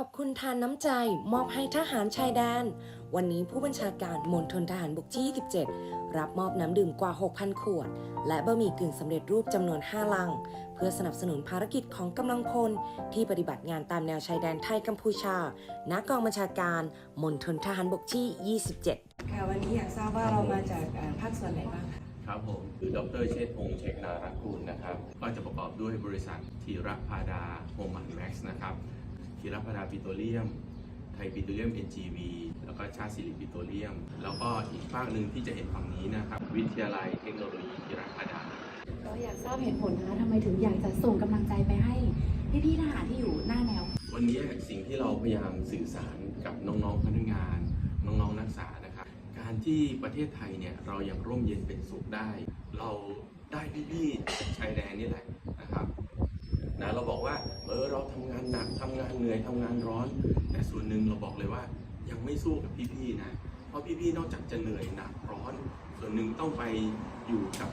ขอบคุณทานน้ำใจมอบให้ทหารชายแดน วันนี้ผู้บัญชาการมณฑลทหารบกที่ 27 รับมอบน้ำดื่มกว่า 6,000 ขวด และบะหมี่กึ่งสำเร็จรูปจำนวน 5 ลัง เพื่อสนับสนุนภารกิจของกำลังพล ที่ปฏิบัติงานตามแนวชายแดนไทยกัมพูชา ณ กองบัญชาการมณฑลทหารบกที่ 27 ค่ะ วันนี้อยากทราบว่าเรามาจากเอ่อภาคส่วนไหนบ้างคะครับผมคือดรเชษฐ์พงษ์เชคนารักกูลนะครับ ก็จะประกอบด้วยบริษัทธีรพาดาโฮมมันแม็กซ์นะครับ ธีรพาดาปิโตรเลียม ไทยปิโตรเลียม NGV แล้วก็ชาติสิริปิโตรเลียม แล้วก็อีกภาคหนึ่งที่จะเห็นฝั่งนี้นะครับ วิทยาลัยเทคโนโลยีธีรพาดาก็อยากทราบเหตุผลนะคะทำไมถึงอยากจะส่งกำลังใจไปให้พี่ๆทหารที่อยู่หน้าแนว วันนี้สิ่งที่เราพยายามสื่อสารกับน้องๆพนักงาน น้องๆนักศึกษานะครับ การที่ประเทศไทยเนี่ยเรายังร่มเย็นเป็นสุขได้ เราได้พี่ๆชายแดนนี่แหละนะครับนะเราบอกว่าเออเราทำงาน หนักทำงานเหนื่อยทำงานร้อน แต่ส่วนหนึ่งเราบอกเลยว่า ยังไม่สู้กับพี่ๆนะ เพราะพี่ๆนอกจากจะเหนื่อยหนักร้อน ส่วนหนึ่งต้องไปอยู่กับ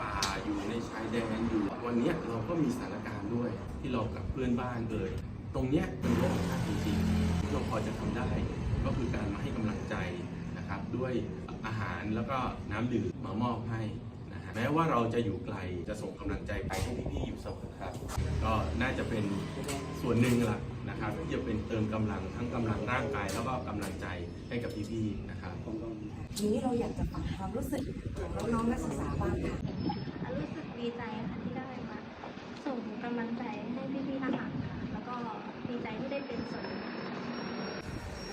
ป่าอยู่ในชายแดนอยู่วันนี้เราก็มีสถานการณ์ด้วยที่เรากับเพื่อนบ้านเลยตรงเนี้ยเป็นโลกของการจริงๆที่เราพอจะทำได้ก็คือการมาให้กำลังใจนะครับด้วยอาหารแล้วก็น้ำดื่มมามอบให้นะฮะแม้ว่าเราจะอยู่ไกลจะส่งกำลังใจไปให้พี่ๆอยู่เสมอครับ น่าจะเป็นส่วนหนึ่งละนะครับที่จะเป็นเติมกำลังทั้งกำลังร่างกาย แล้วก็กำลังใจให้กับพี่ๆนะครับทีนี้เราอยากจะฝากความรู้สึกของน้องๆนักศึกษาบ้างค่ะรู้สึกดีใจค่ะที่ได้มาส่งกำลังใจให้พี่ๆทหารค่ะแล้วก็ดีใจที่ได้เป็นส่วนหนึ่ง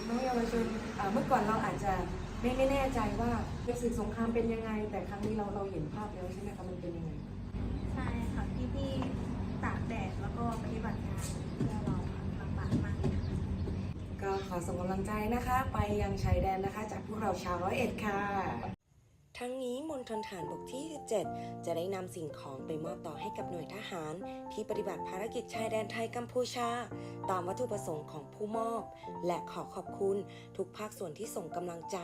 น้องเยาวชนเมื่อก่อนเราอาจจะไม่ไม่แน่ใจว่าเป็นศึกสงครามเป็นยังไง แต่ครั้งนี้เราเราเห็นภาพแล้วใช่ไหมคะมันเป็นยังไงใช่ค่ะพี่ๆ แดดแล้วก็ปฏิบัติงานเพื่อเราลำบากมากเลยค่ะก็ขอส่งกำลังใจนะคะ ไปยังชายแดนนะคะ จากพวกเราชาวร้อยเอ็ดค่ะ ทั้งนี้มณฑลฐานบกที่ 17 จะได้นำสิ่งของไปมอบต่อให้กับหน่วยทหาร ที่ปฏิบัติภารกิจชายแดนไทยกัมพูชา ตามวัตถุประสงค์ของผู้มอบ และขอขอบคุณทุกภาคส่วนที่ส่งกำลังใจ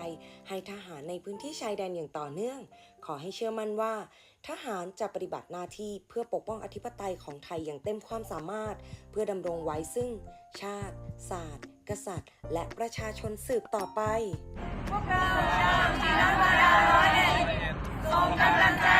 ให้ทหารในพื้นที่ชายแดนอย่างต่อเนื่อง ขอให้เชื่อมั่นว่า ทหารจะปฏิบัติหน้าที่เพื่อปกป้องอธิปไตยของไทยอย่างเต็มความสามารถ เพื่อดำรงไว้ซึ่ง ชาติ ศาสตร์ กษัตริย์ และประชาชนสืบต่อไปส่งกำลังใจให้ ชายแดนเย้